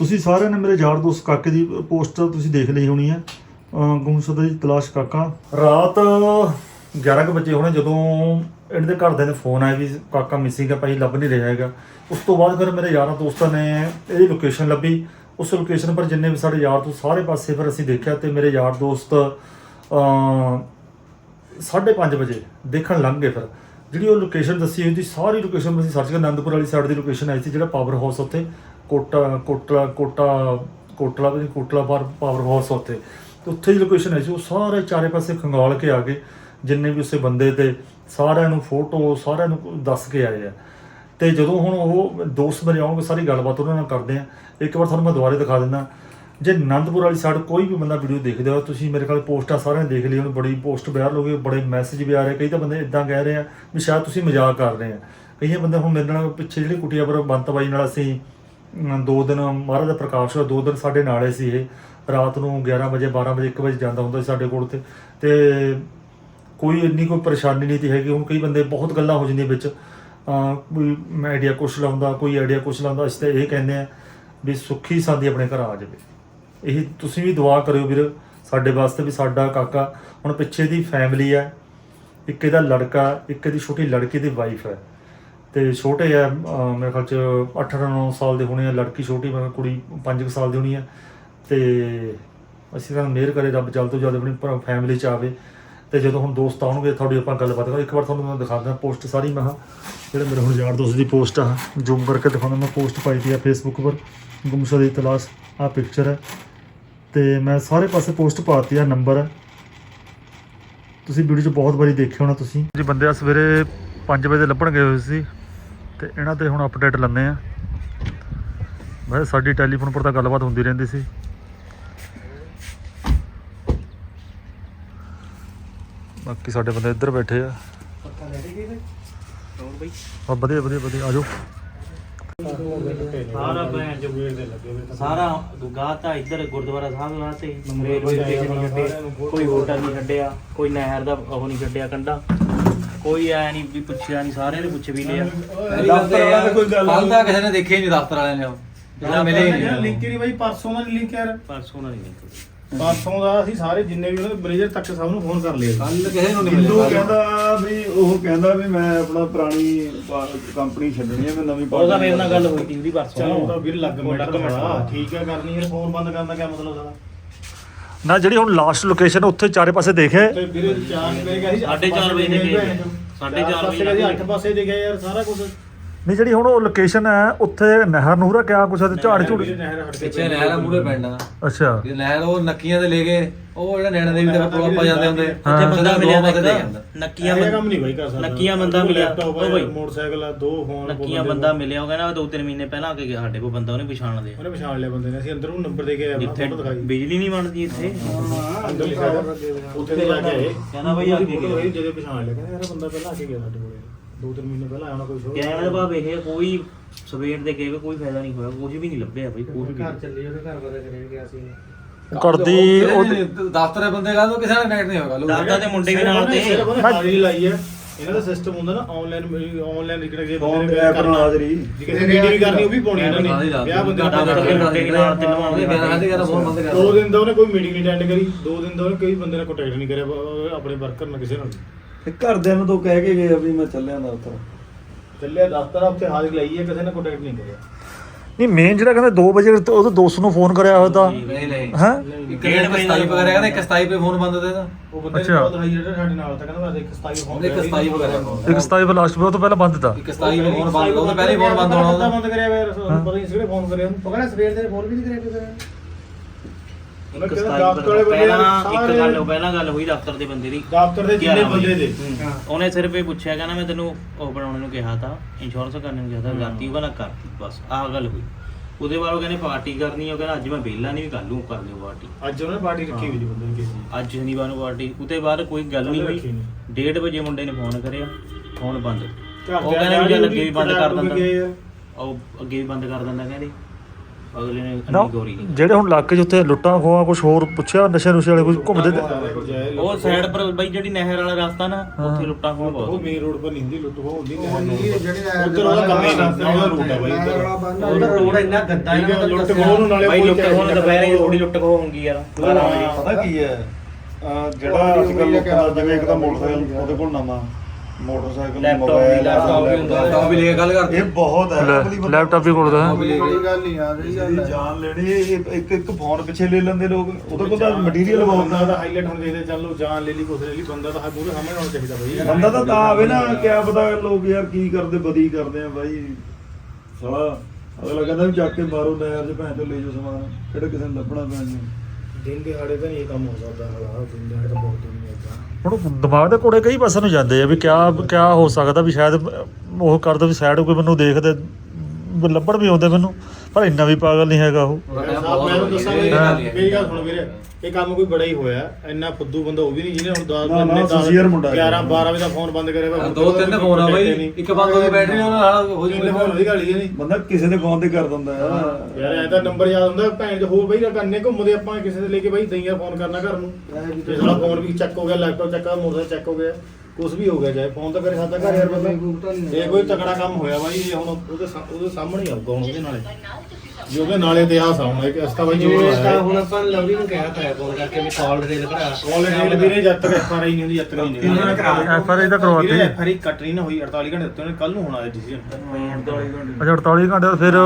ਤੁਸੀਂ ਸਾਰਿਆਂ ਨੇ ਮੇਰੇ ਯਾਰ ਦੋਸਤ ਕਾਕੇ ਦੀ ਪੋਸਟ ਤੁਸੀਂ ਦੇਖ ਲਈ ਹੋਣੀ ਹੈ। ਅਹ ਗੁੰਮਸ਼ੁਦਾ ਦੀ ਤਲਾਸ਼ ਕਾਕਾ। ਰਾਤ 11 ਕੁ ਵਜੇ ਹੋਣੇ ਜਦੋਂ ਇਹਨਾਂ ਦੇ ਘਰਦਿਆਂ ਨੇ ਫੋਨ ਆਇਆ ਵੀ ਕਾਕਾ ਮਿਸਿੰਗ ਹੈ, ਭਾਈ ਲੱਭ ਨਹੀਂ ਰਿਹਾ ਹੈਗਾ। ਉਸ ਤੋਂ ਬਾਅਦ ਫਿਰ ਮੇਰੇ ਯਾਰਾਂ ਦੋਸਤਾਂ ਨੇ ਇਹਦੀ ਲੋਕੇਸ਼ਨ ਲੱਭੀ। ਉਸ ਲੋਕੇਸ਼ਨ ਪਰ ਜਿੰਨੇ ਵੀ ਸਾਡੇ ਯਾਰ ਦੋਸਤ ਸਾਰੇ ਪਾਸੇ ਫਿਰ ਅਸੀਂ ਦੇਖਿਆ ਤੇ ਮੇਰੇ ਯਾਰ ਦੋਸਤ ਸਾਢੇ 5:30 ਵਜੇ ਦੇਖਣ ਲੰਘ ਗਏ ਫਿਰ। ਜਿਹੜੀ ਉਹ ਲੋਕੇਸ਼ਨ ਦੱਸੀ ਹੋਈ ਸੀ, ਸਾਰੀ ਲੋਕੇਸ਼ਨ ਅਸੀਂ ਸਰਚ ਕਰ। ਆਨੰਦਪੁਰ ਵਾਲੀ ਸਾਈਡ ਦੀ ਲੋਕੇਸ਼ਨ ਆਈ ਸੀ, ਜਿਹੜਾ ਪਾਵਰ ਹਾਊਸ ਉੱਥੇ। ਕੋਟਾ, ਕੋਟਲਾ ਕੋਟਾ, ਕੋਟਲਾ ਵੀ ਕੋਟਲਾ ਪਾਰ ਪਾਵਰ ਹਾਊਸ ਉੱਥੇ। ਉੱਥੇ ਦੀ ਲੋਕੇਸ਼ਨ ਹੈ ਜੀ, ਉਹ ਸਾਰੇ ਚਾਰੇ ਪਾਸੇ ਖੰਗਾਲ ਕੇ ਆ ਗਏ। ਜਿੰਨੇ ਵੀ ਉਸੇ ਬੰਦੇ ਤੇ ਸਾਰਿਆਂ ਨੂੰ ਫੋਟੋ ਸਾਰਿਆਂ ਨੂੰ ਦੱਸ ਕੇ ਆਏ ਆ। ਤੇ ਜਦੋਂ ਹੁਣ ਉਹ ਦੋਸਤ ਮੇਰੇ ਆਉਣਗੇ, ਸਾਰੀ ਗੱਲਬਾਤ ਉਹਨਾਂ ਨਾਲ ਕਰਦੇ ਆ। ਇੱਕ ਵਾਰ ਤੁਹਾਨੂੰ ਮੈਂ ਦੁਬਾਰੇ ਦਿਖਾ ਦਿੰਦਾ। ਜੇ ਆਨੰਦਪੁਰ ਵਾਲੀ ਸਾਈਡ ਕੋਈ ਵੀ ਬੰਦਾ ਵੀਡੀਓ ਦੇਖਦੇ ਹੋ ਤੁਸੀਂ ਮੇਰੇ ਕੋਲ ਪੋਸਟਾਂ ਸਾਰਿਆਂ ਨੇ ਦੇਖ ਲਈ ਹੁਣ ਬੜੀ ਪੋਸਟ ਵਾਇਰਲ ਹੋ ਗਈ, ਬੜੇ ਮੈਸੇਜ ਵੀ ਆ ਰਹੇ ਕਈ ਤਾਂ ਬੰਦੇ ਇਦਾਂ ਕਹਿ ਰਹੇ ਆ ਵੀ ਸ਼ਾਇਦ ਤੁਸੀਂ ਮਜ਼ਾਕ ਕਰ ਰਹੇ ਆ। ਕਈਆਂ ਬੰਦੇ ਹੁਣ ਮੇਰੇ ਨਾਲ ਪਿੱਛੇ ਜਿਹੜੀ ਕੁਟੀਆ ਪਰ ਬੰਤ ਬਾਈ ਨਾਲ ਅਸੀਂ ਦੋ ਦਿਨ, ਮਹਾਰਾਜ ਦਾ ਪ੍ਰਕਾਸ਼ ਹੋਇਆ, ਦੋ ਦਿਨ ਸਾਡੇ ਨਾਲੇ ਸੀ ਇਹ। ਰਾਤ ਨੂੰ 11 ਵਜੇ 12 ਵਜੇ 1 ਵਜੇ ਜਾਂਦਾ ਹੁੰਦਾ ਸੀ ਸਾਡੇ ਕੋਲ ਤੇ। ਤੇ ਕੋਈ ਇੰਨੀ ਕੋਈ ਪਰੇਸ਼ਾਨੀ ਨਹੀਂ ਤੀ ਹੈਗੀ। ਹੁਣ ਕਈ ਬੰਦੇ ਬਹੁਤ ਗੱਲਾਂ ਹੋ ਜਾਂਦੀਆਂ ਵਿੱਚ। ਅਹ ਕੋਈ ਆਈਡੀਆ ਕੁਛ ਲਾਉਂਦਾ, ਕੋਈ ਆਈਡੀਆ ਕੁਛ ਲਾਉਂਦਾ ਇਸ 'ਤੇ ਇਹ ਕਹਿੰਦੇ ਆ ਵੀ ਸੁੱਖੀ ਸਾਦੀ ਆਪਣੇ ਘਰ ਆ ਜਾਵੇ। ਇਹ ਤੁਸੀਂ ਵੀ ਦੁਆ ਕਰਿਓ ਵੀਰ, ਸਾਡੇ ਵਾਸਤੇ ਵੀ ਸਾਡਾ ਕਾਕਾ। ਹੁਣ ਪਿੱਛੇ ਦੀ ਫੈਮਿਲੀ ਹੈ, ਇੱਕ ਇਹਦਾ ਲੜਕਾ, ਇੱਕ ਇਹਦੀ ਛੋਟੀ ਲੜਕੀ ਦੀ ਵਾਈਫ ਹੈ। ਤੇ ਛੋਟੇ ਆ, ਅਹ ਮੇਰੇ ਖਿਆਲ ਚ 18 9 ਸਾਲ ਦੇ ਹੋਣੇ ਆ, ਲੜਕੀ ਛੋਟੀ, ਮੈਂ ਕਿਹਾ ਕੁੜੀ 5 ਸਾਲ ਦੀ ਹੋਣੀ ਆ। ਤੇ ਅਸੀਂ ਤਾਂ ਮਿਹਰ ਕਰੇ ਰੱਬ ਜਲਦ ਤੋਂ ਜਲਦ ਆਪਣੀ ਫੈਮਿਲੀ ਚ ਆਵੇ। ਤੇ ਜਦੋਂ ਹੁਣ ਦੋਸਤ ਆਉਣਗੇ, ਤੁਹਾਡੀ ਆਪਾਂ ਗੱਲਬਾਤ ਕਰਾਂਗੇ। ਇੱਕ ਵਾਰ ਤੁਹਾਨੂੰ ਮੈਂ ਦਿਖਾ ਦਿਖਾਉਂਦਾ ਪੋਸਟ ਸਾਰੀ, ਮੈਂ ਕਿਹਾ ਜਿਹੜੇ ਮੇਰੇ ਹੁਣ ਯਾਰ ਦੋਸਤ ਦੀ ਪੋਸਟ ਆ ਜ਼ੂਮ ਕਰਕੇ ਦਿਖਾਉਂਦਾ ਮੈਂ ਪੋਸਟ ਪਾਈ ਤੀ ਆ ਫੇਸਬੁੱਕ ਪਰ। ਗੁੰਮਸ਼ੁਦਾ ਦੀ ਤਲਾਸ਼ ਆ ਪਿਕਚਰ ਹੈ ਤੇ ਮੈਂ ਸਾਰੇ ਪਾਸੇ ਪੋਸਟ ਪਾਤੀ ਆ ਨੰਬਰ ਹੈ ਤੁਸੀਂ ਵੀਡੀਓ 'ਚ ਬਹੁਤ ਵਾਰੀ ਦੇਖਿਆ ਹੋਣਾ ਤੁਸੀਂ। ਜੀ ਬੰਦੇ ਆ ਸਵੇਰੇ 5 ਵਜੇ ਲੱਭਣ ਗਏ ਹੋਏ ਸੀ ਤੇ ਇਹਨਾਂ ਤੇ ਹੁਣ ਅਪਡੇਟ ਲੰਨੇ ਆ ਵੈਸੇ ਸਾਡੀ ਟੈਲੀਫੋਨ ਪਰ ਤਾਂ ਗੱਲਬਾਤ ਹੁੰਦੀ ਰਹਿੰਦੀ ਸੀ। ਬਾਕੀ ਸਾਡੇ ਬੰਦੇ ਇੱਧਰ ਬੈਠੇ ਆ। ਆ ਵਧੀਆ ਵਧੀਆ ਵਧੀਆ ਆਜੋ ਸਾਰਾ ਭੈਣ ਜੋ ਸਾਰਾ ਗਾਹ ਤਾਂ ਇੱਧਰ ਗੁਰਦੁਆਰਾ ਸਾਹਿਬ ਵਾਸਤੇ ਰੇਲਵੇ ਸਟੇਸ਼ਨ ਨਹੀਂ ਛੱਡੇ ਕੋਈ ਹੋਟਲ ਨਹੀਂ ਛੱਡਿਆ ਕੋਈ ਨਹਿਰ ਦਾ ਉਹ ਨਹੀਂ ਛੱਡਿਆ ਕੰਡਾ। ਕੋਈ ਐ ਨਹੀਂ ਵੀ ਪੁੱਛਿਆ ਨਹੀਂ ਸਾਰਿਆਂ ਨੇ ਪੁੱਛ ਵੀ ਲਿਆ। ਦਫ਼ਤਰ ਵਾਲਾ ਤਾਂ ਕੋਈ ਗੱਲ ਕੱਲ ਤਾਂ ਕਿਸੇ ਨੇ ਦੇਖਿਆ ਹੀ ਨਹੀਂ ਦਫ਼ਤਰ ਵਾਲਿਆਂ ਨੇ ਉਹ। ਜਿਹੜਾ ਮਿਲੇ ਹੀ ਨਹੀਂ ਲਿੰਕ ਨਹੀਂ ਬਾਈ ਪਰਸੋਂ ਦਾ ਲਿੰਕ ਯਾਰ। ਪਰਸੋਂ ਨਾਲ ਨਹੀਂ ਪਰਸੋਂ ਦਾ ਅਸੀਂ ਸਾਰੇ ਜਿੰਨੇ ਵੀ ਉਹਨਾਂ ਦੇ ਮੈਨੇਜਰ ਤੱਕ ਸਭ ਨੂੰ ਫੋਨ ਕਰ ਲਿਆ ਕੱਲ ਕਿਸੇ ਨੂੰ ਨਹੀਂ ਹਿੰਦੂ ਮਿਲਿਆ ਕਹਿੰਦਾ ਵੀ ਉਹ ਕਹਿੰਦਾ ਵੀ ਮੈਂ ਆਪਣਾ ਪੁਰਾਣੀ ਕੰਪਨੀ ਛੱਡਣੀ ਹੈ ਮੈਂ ਨਵੀਂ ਉਹਦਾ ਮੇਰੇ ਨਾਲ ਗੱਲ ਹੋਈ ਸੀ ਉਹਦੀ ਪਰਸੋਂ। ਚਲੋ ਉਹਦਾ ਵੀਰ ਲੱਗ ਮਿੰਟ। ਠੀਕ ਹੈ ਕਰਨੀ ਯਾਰ ਫੋਨ ਬੰਦ ਕਰਨ ਦਾ ਕੀ ਮਤਲਬ ਉਹਦਾ? ਨਾ ਜਿਹੜੀ ਹੁਣ ਲਾਸਟ ਲੋਕੇਸ਼ਨ ਉੱਥੇ ਚਾਰੇ ਪਾਸੇ ਦੇਖੇ ਤੇ ਵੀਰੇ ਚਾਰ ਮੇਰੇ ਗਿਆ ਸੀ ਸਾਢੇ ਚਾਰ ਵਜੇ ਦੇ ਗਏ। ਸਾਢੇ ਚਾਰ ਵਜੇ ਪਾਸੇ ਦੇ ਗਏ ਯਾਰ ਸਾਰਾ ਕੁਝ ਨਹੀਂ ਜਿਹੜੀ ਹੁਣ ਉਹ ਲੋਕੇਸ਼ਨ ਹੈ ਉੱਥੇ ਨਹਿਰ ਨੂਹਰਾ ਕਿਆ ਕੁਛ ਹੈ? ਤੇ ਝਾੜ ਝੂੜ ਪਿੱਛੇ ਨਹਿਰ ਆ ਮੂਰੇ ਪਿੰਡ ਆ। ਅੱਛਾ। ਇਹ ਨਹਿਰ ਉਹ ਨੱਕੀਆਂ ਤੇ ਲੈ ਗਏ ਉਹ ਜਿਹੜਾ ਨੈਣਾ ਦੇਵੀ ਦੇ ਕੋਲ ਆਪਾਂ ਜਾਂਦੇ ਹੁੰਦੇ। ਉੱਥੇ ਬੰਦਾ ਮਿਲਿਆ ਦੋ ਤਾਂ। ਨੱਕੀਆਂ ਇਹ ਬੰਦਾ ਕੰਮ ਨਹੀਂ ਬਾਈ ਕਰ ਸਕਦਾ ਨੱਕੀਆਂ ਬੰਦਾ ਮਿਲਿਆ। ਉਹ ਬਾਈ। ਮੋਟਰਸਾਈਕਲ ਆ ਦੋ ਫੋਨ ਨੱਕੀਆਂ ਬੰਦਾ ਮਿਲਿਆ ਉਹ ਕਹਿੰਦਾ ਦੋ ਤਿੰਨ ਮਹੀਨੇ ਪਹਿਲਾਂ ਆ ਕੇ ਗਿਆ ਸਾਡੇ ਕੋਲ ਬੰਦਾ ਉਹਨੇ ਪਛਾਣ ਲਿਆ। ਉਹਨੇ ਪਛਾਣ ਲਿਆ ਬੰਦੇ ਨੇ। ਅਸੀਂ ਅੰਦਰ ਨੰਬਰ ਦੇ ਕੇ ਆਏ ਫੋਟੋ ਦਿਖਾਈ। ਬਿਜਲੀ ਨਹੀਂ ਬਣਦੀ ਇੱਥੇ। ਅੰਦਰ ਲਿਖਿਆ ਹੋਇਆ, ਉੱਥੇ ਦੇ ਜਾ ਕੇ ਆਏ। ਕਹਿੰਦਾ ਬਾਈ ਅੱਗੇ ਫੋਟੋ ਗਿਆ। ਪਛਾਣ ਲਿਆ। ਕਹਿੰਦਾ ਯਾਰ ਇਹ ਬੰਦਾ ਪਹਿਲਾਂ ਆ ਕੇ ਗਿਆ ਸਾਡੇ ਕੋਲੇ। ਦੋ ਤਿੰਨ ਮਹੀਨੇ ਪਹਿਲਾਂ ਆਇਆ ਹੋਣਾ ਕੋਈ ਸ਼ੋਅ। ਕਹਿਣ ਦਾ ਭਾਵ ਇਹ ਹੈ, ਕੋਈ ਸਵੇਰ ਦੇ ਗਏ ਵੇ ਕੋਈ ਫਾਇਦਾ ਨਹੀਂ ਹੋਇਆ ਕੁਝ ਵੀ ਨਹੀਂ ਲੱਭਿਆ ਬਈ ਕੁਝ ਵੀ ਚੱਲੀ ਉਹਦੇ ਘਰ ਬਾਰੇ ਕਰੇ ਗਿਆ ਸੀ। ਕਰਦੀ ਦਫ਼ਤਰ ਦੇ ਬੰਦੇ ਉਹ ਕਿਸੇ ਨਾਲ ਕਨੈਕਟ ਨਹੀਂ ਹੋਗਾ ਲੋਕ ਦਾਦਾ ਦੇ ਮੁੰਡੇ ਵੀ ਨਾਲ ਤੇ। ਸਿਰਫ ਉਹਨੇ ਹਾਜ਼ਰੀ ਲਾਈ ਹੈ। ਇਹਨਾਂ ਦਾ ਸਿਸਟਮ ਹੁੰਦਾ ਨਾ ਆਨਲਾਈਨ ਆਨਲਾਈਨ ਜੇ ਫੋਨ ਬੰਦੇ ਤੇ ਨੇ ਐਪ ਨਾਲ ਹਾਜ਼ਰੀ ਜੇ ਕਿਸੇ ਮੀਟਿੰਗ ਕਰਨੀ ਉਹ ਵੀ ਪਾਉਣੀ ਇਹਨਾਂ ਨੇ। ਵਿਆਹ ਬੰਦੇ ਦੇ ਮੁੰਡੇ ਵੀ ਨਾਲ ਤੇ ਨਵਾਉਂਦੇ ਗਿਆਰਾਂ ਸਾਢੇ ਗਿਆਰਾਂ ਫੋਨ ਬੰਦ ਕਰ। ਦੋ ਦਿਨ ਦਾ ਉਹਨੇ ਕੋਈ ਮੀਟਿੰਗ ਨਹੀਂ ਅਟੈਂਡ ਕਰੀ ਦੋ ਦਿਨ ਦਾ ਉਹਨੇ ਕੋਈ ਬੰਦੇ ਨਾਲ ਕੰਟੈਕਟ ਨਹੀਂ ਕਰਿਆ ਆਪਣੇ ਵਰਕਰ ਨਾਲ ਕਿਸੇ ਨਾਲ। ਤੇ ਘਰਦਿਆਂ ਨੂੰ ਤਾਂ ਕਹਿ ਕੇ ਗਏ ਆ ਵੀ ਮੈਂ ਚੱਲਿਆ ਦਫ਼ਤਰ। ਚੱਲਿਆ ਦਫ਼ਤਰ ਉੱਥੇ ਹਾਜ਼ਰੀ ਲਾਈ ਹੈ ਕਿਸੇ ਨੇ ਕੰਟੈਕਟ ਨਹੀਂ ਕਰਿਆ। ਨਹੀਂ ਮੇਨ ਜਿਹੜਾ ਕਹਿੰਦੇ 2 ਵਜੇ ਉਹਦੇ ਦੋਸਤ ਨੂੰ ਫੋਨ ਕਰਿਆ ਹੋਇਆ ਤਾਂ। ਨਹੀਂ ਨਹੀਂ ਹੈ? ਇੱਕ ਡੇਢ ਵਜੇ ਸਤਾਈ ਵਗੈਰਾ ਕਹਿੰਦਾ ਇੱਕ ਸਤਾਈ ਪੇ ਫੋਨ ਬੰਦ ਦੇ ਦਾ ਉਹ ਬੰਦੇ ਨੇ। ਬਹੁਤ ਹਾਈ ਜਿਹੜਾ ਸਾਡੇ ਨਾਲ ਤਾਂ ਕਹਿੰਦਾ ਮੈਂ ਇੱਕ 27 ਫੋਨ ਇੱਕ ਸਤਾਈ ਵਗੈਰਾ। ਇੱਕ 27 ਲਾਸਟ ਉਹ ਤੋਂ ਪਹਿਲਾਂ ਬੰਦ ਤਾ। ਇੱਕ ਸਤਾਈ ਪੇ ਫੋਨ ਬੰਦ ਉਹਦੇ ਪਹਿਲੇ ਫੋਨ ਬੰਦ ਹੋਣਾ ਉਹਦਾ। ਬੰਦ ਕਰਿਆ ਯਾਰ ਪਤਾ ਨਹੀਂ ਸਿਰੇ ਫੋਨ ਕਰਿਆ ਉਹਨੂੰ। ਪਕੜਿਆ ਸਵੇਰ ਦੇ ਫੋਨ ਵੀ ਨਹੀਂ ਕਰਿਆ ਕਿਸੇ ਨੇ। ਇੱਕ ਸਤਾਈ ਦਫ਼ਤਰ ਵਾਲੇ ਬੰਦੇ ਪਹਿਲਾਂ ਇੱਕ ਸਾਰੇ ਗੱਲ ਪਹਿਲਾਂ ਗੱਲ ਹੋਈ ਦਫ਼ਤਰ ਦੇ ਬੰਦੇ ਦੀ। ਦਫ਼ਤਰ ਦੇ ਜਿੰਨੇ 11 ਵਜੇ। ਬੰਦੇ ਦੇ। ਹੂੰ। ਉਹਨੇ ਸਿਰਫ ਇਹ ਪੁੱਛਿਆ ਕਹਿੰਦਾ ਮੈਂ ਤੈਨੂੰ ਉਹ ਬਣਾਉਣੇ ਨੂੰ ਕਿਹਾ ਤਾਂ ਇੰਸ਼ੋਰੈਂਸ ਕਰਨੇ ਨੂੰ ਕਿਹਾ ਤਾਂ ਕਰਤੀ ਉਹ ਕਹਿੰਦਾ ਕਰਤੀ ਬਸ ਆਹ ਗੱਲ ਹੋਈ। ਉਹਦੇ ਬਾਅਦ ਉਹ ਕਹਿੰਦੇ ਪਾਰਟੀ ਕਰਨੀ ਆ, ਉਹ ਕਹਿੰਦਾ ਅੱਜ ਮੈਂ ਵਿਹਲਾ ਨਹੀਂ ਵੀ ਕੱਲ ਨੂੰ ਕਰ ਲਿਓ ਪਾਰਟੀ ਅੱਜ ਉਹਨੇ ਪਾਰਟੀ ਰੱਖੀ ਹੋਈ ਜੀ ਬੰਦੇ ਨੇ। ਕਿਸੇ ਦੀ ਅੱਜ ਸ਼ਨੀਵਾਰ ਨੂੰ ਪਾਰਟੀ ਉਹਦੇ ਬਾਅਦ ਕੋਈ ਗੱਲ ਨਹੀਂ ਰੱਖੀ ਹੋਈ ਨਹੀਂ। 1:30 ਵਜੇ ਮੁੰਡੇ ਨੇ ਫੋਨ ਕਰਿਆ ਫੋਨ ਬੰਦ। ਉਹ ਕਹਿੰਦੇ ਵੀ ਵੀ ਕਰ ਵੀ ਦਿੰਦਾ। ਗਏ ਆ। ਉਹ ਅੱਗੇ ਵੀ ਬੰਦ ਕਰ ਦਿੰਦਾ ਕਹਿੰਦੇ। ਅਗਲੇ ਨੇ ਨਾ ਅੰਨੀ ਗੋਰੀ ਜਿਹੜੇ ਹੁਣ ਇਲਾਕੇ 'ਚ ਉੱਥੇ ਲੁੱਟਾਂ ਖੋਆ ਕੁਝ ਹੋਰ ਪੁੱਛਿਆ ਨਸ਼ੇ ਨੁਸ਼ੇ ਵਾਲੇ ਕੁਝ ਘੁੰਮਦੇ ਤੇ ਉਹ ਸਾਈਡ ਪਰ ਬਈ ਜਿਹੜੀ ਨਹਿਰ ਵਾਲਾ ਰਸਤਾ ਨਾ ਉੱਥੇ ਲੁੱਟਾਂ ਖੋਹ ਬਹੁਤ ਉਹ ਮੇਨ ਰੋਡ ਪਰ ਨਹੀਂ ਹੁੰਦੀ ਲੁੱਟ ਹੋ ਹੁੰਦੀ ਜਿਹੜੀ ਉੱਧਰ ਉਹਦਾ ਕੰਮ ਹੀ ਨਹੀਂ ਉਹਦਾ ਰੂਟ ਹੈ ਬਾਈ ਉਹਦਾ ਰੋਡ ਇੰਨਾ ਗੰਦਾ ਹੈ ਲੁੱਟ ਖੋਹ ਨੂੰ ਨਾਲੇ ਬਾਈ ਲੁੱਟ ਖੋਹ ਨੂੰ ਦੁਪਹਿਰੇ ਥੋੜੀ ਲੁੱਟ ਖੋਹ ਹੁੰਦੀ ਯਾਰ ਪਤਾ ਕੀ ਹੈ? ਅਹ ਜਿਹੜਾ ਅੱਜ ਕੱਲ੍ਹ ਲੋਕਾਂ ਦਾ ਜਿਵੇਂ ਇੱਕ ਤਾਂ ਮੋਟਰਸਾਈਕਲ ਉਹਦੇ ਕੋਲ ਨਵਾਂ। ਮੋਟਰਸਾਈਕਲ ਲੈਪਟਾਪ ਵੀ, ਲੈਪਟਾਪ ਵੀ ਹੁੰਦਾ। ਤਾਂ ਵੀ ਲੈ ਕੇ ਗੱਲ ਕਰਦੇ। ਇਹ ਬਹੁਤ ਹੈ। ਅਗਲੀ ਲੈਪਟਾਪ ਵੀ ਕੋਲ ਦਾ ਕੋਈ ਗੱਲ ਨਹੀਂ ਆ ਜਿਹੜੀ ਜਾਨ ਲੈਣੀ ਇਹ ਇੱਕ ਇੱਕ ਫੋਨ ਪਿੱਛੇ ਲੈ ਲੈਂਦੇ ਲੋਕ। ਉਹਦੇ ਕੋਲ ਤਾਂ ਮਟੀਰੀਅਲ ਬਹੁਤ ਬੰਦਾ ਹੁੰਦਾ ਦਾ ਹਾਈਲਾਈਟ ਹੁਣ ਦੇਖਦੇ ਚੱਲ ਲੋ ਜਾਨ ਲੈ ਲਈ ਕੁਛ ਲੈ ਲਈ ਬੰਦਾ ਤਾਂ ਪੂਰੇ ਸਾਹਮਣੇ ਹੋਣਾ ਚਾਹੀਦਾ ਬਈ। ਬੰਦਾ ਤਾਂ ਤਾਂ ਆਵੇ ਨਾ ਕਿਆ ਪਤਾ ਲੋਕ ਯਾਰ ਕੀ ਕਰਦੇ ਬਦੀ ਕਰਦੇ ਆ ਬਾਈ। ਸਾਲਾ ਅਗਲਾ ਕਹਿੰਦਾ ਵੀ ਚੱਕ ਕੇ ਮਾਰੋ ਨਹਿਰ 'ਚ ਭੈਣ ਤੋਂ ਲੈ ਜਾਓ ਸਮਾਨ। ਕਿਹੜੇ ਕਿਸੇ ਨੂੰ ਲੱਭਣਾ ਪੈਣਾ। ਦਿਨ ਦਿਹਾੜੇ ਤਾਂ ਨਹੀਂ ਇਹ ਕੰਮ ਹੋ ਸਕਦਾ ਹਲਾ, ਦਿਨ ਦਿਹਾੜੇ ਤਾਂ ਬਹੁਤ ਦੁਨੀਆ ਇਦਾਂ ਹੁਣ ਦਿਮਾਗ ਦੇ ਕੋੜੇ ਕਈ ਪਾਸੇ ਨੂੰ ਜਾਂਦੇ ਆ ਵੀ ਕਿਆ ਕਿਆ ਹੋ ਸਕਦਾ ਵੀ ਸ਼ਾਇਦ ਉਹ ਕਰਦਾ ਵੀ ਸਾਈਡ ਕੋਈ ਮੈਨੂੰ ਦੇਖਦੇ, ਵੀ ਲੱਭਣ ਵੀ ਆਉਂਦੇ ਮੈਨੂੰ। ਪਰ ਇੰਨਾ ਵੀ ਪਾਗਲ ਨਹੀਂ ਹੈਗਾ ਉਹ। ਮੈਂ ਤੁਹਾਨੂੰ ਦੱਸਾਂ ਵੀ ਹਾਂ। ਮੇਰੀ ਗੱਲ ਸੁਣੋ ਵੀਰੇ ਇਹ ਕੰਮ ਕੋਈ ਬੜਾ ਹੀ ਹੋਇਆ। ਇੰਨਾ ਫੁੱਦੂ ਬੰਦਾ ਉਹ ਵੀ ਨਹੀਂ ਜਿਹਨੇ ਹੁਣ 10 ਨਾ, ਨਾ, sincere ਮੁੰਡਾ ਹੈ। 11 12 ਵਜੇ ਦਾ ਫੋਨ ਬੰਦ ਕਰਿਆ ਹੋਇਆ। ਦੋ ਤਿੰਨ ਫੋਨ ਆ ਬਾਈ। ਇੱਕ ਬੰਦ ਦੀ ਬੈਟਰੀ ਉਹਨਾਂ ਨਾਲ ਹੋ ਤਿੰਨ ਜੂਗੀ ਫੋਨ ਉਹਦੀ ਗਾਲੀ ਨਹੀਂ ਬੰਦਾ ਕਿਸੇ ਦੇ ਫੋਨ ਤੇ ਕਰ ਦਿੰਦਾ ਆ ਯਾਰ ਐ ਤਾਂ ਨੰਬਰ ਯਾਦ ਹੁੰਦਾ ਭੈਣ ਦੇ ਹੋਰ ਬਈ ਕੰਨੇ ਘੁੰਮਦੇ ਆਪਾਂ ਕਿਸੇ ਦੇ ਲੈ ਕੇ ਬਈ ਦਈਆਂ ਫੋਨ ਕਰਨਾ ਘਰ ਨੂੰ। ਸਾਡਾ ਫੋਨ ਵੀ ਚੱਕ ਹੋ ਗਿਆ ਲੈਪਟਾਪ ਚੱਕ ਹੋ ਗਿਆ ਮੋਟਰਸਾਈਕਲ ਚੱਕ ਹੋ ਗਿਆ। ਕੁਝ ਵੀ ਹੋ ਗਿਆ ਚਾਹੇ ਫੋਨ ਤਾਂ ਕਰੇ ਸਾਡਾ ਘਰ ਯਾਰ ਬੰਦਾ। ਇਹ ਕੋਈ ਤਕੜਾ ਕੰਮ ਹੋਇਆ ਬਾਈ ਇਹ ਹੁਣ ਉਹਦੇ ਸਾ- ਉਹਦੇ ਸਾਹਮਣੇ ਹੀ ਆਊਗਾ ਹੁਣ ਉਹਦੇ ਨਾਲੇ। ਜੇ ਉਹਦੇ ਨਾਲੇ ਇਤਿਹਾਸ ਆਉਣਾ ਇੱਕ ਅਸਤਾ ਬਾਈ ਜੋੜ ਜਿਵੇਂ ਤਾਂ ਹੈ ਹੁਣ ਆਪਾਂ ਲਵਲੀ ਨੂੰ ਕਿਹਾ ਤਾਂ ਫੋਨ ਕਰਕੇ ਵੀ ਕਾਲ ਡਿਟੇਲ ਕਢਾ ਕਾਲਜ ਦੇ ਵੀਰੇ ਜਦ ਤੱਕ ਐਫ ਆਰ ਆਈ ਨਹੀਂ ਹੁੰਦੀ ਜਦ ਤੱਕ ਨਹੀਂ ਹੁੰਦੀ। FRI ਤਾਂ ਕਰਵਾਤੀ। ਵੀਰੇ ਐਫ ਆਰ ਆਈ ਕੱਟ ਨਹੀਂ ਨਾ ਹੋਈ 48 ਘੰਟੇ ਦਿੱਤੇ ਉਹਨੇ ਕੱਲ ਨੂੰ ਹੋਣਾ ਹੈ ਡਿਸੀਜਨ ਅੱਛਾ 48 ਘੰਟੇ ਬਾਅਦ ਫਿਰ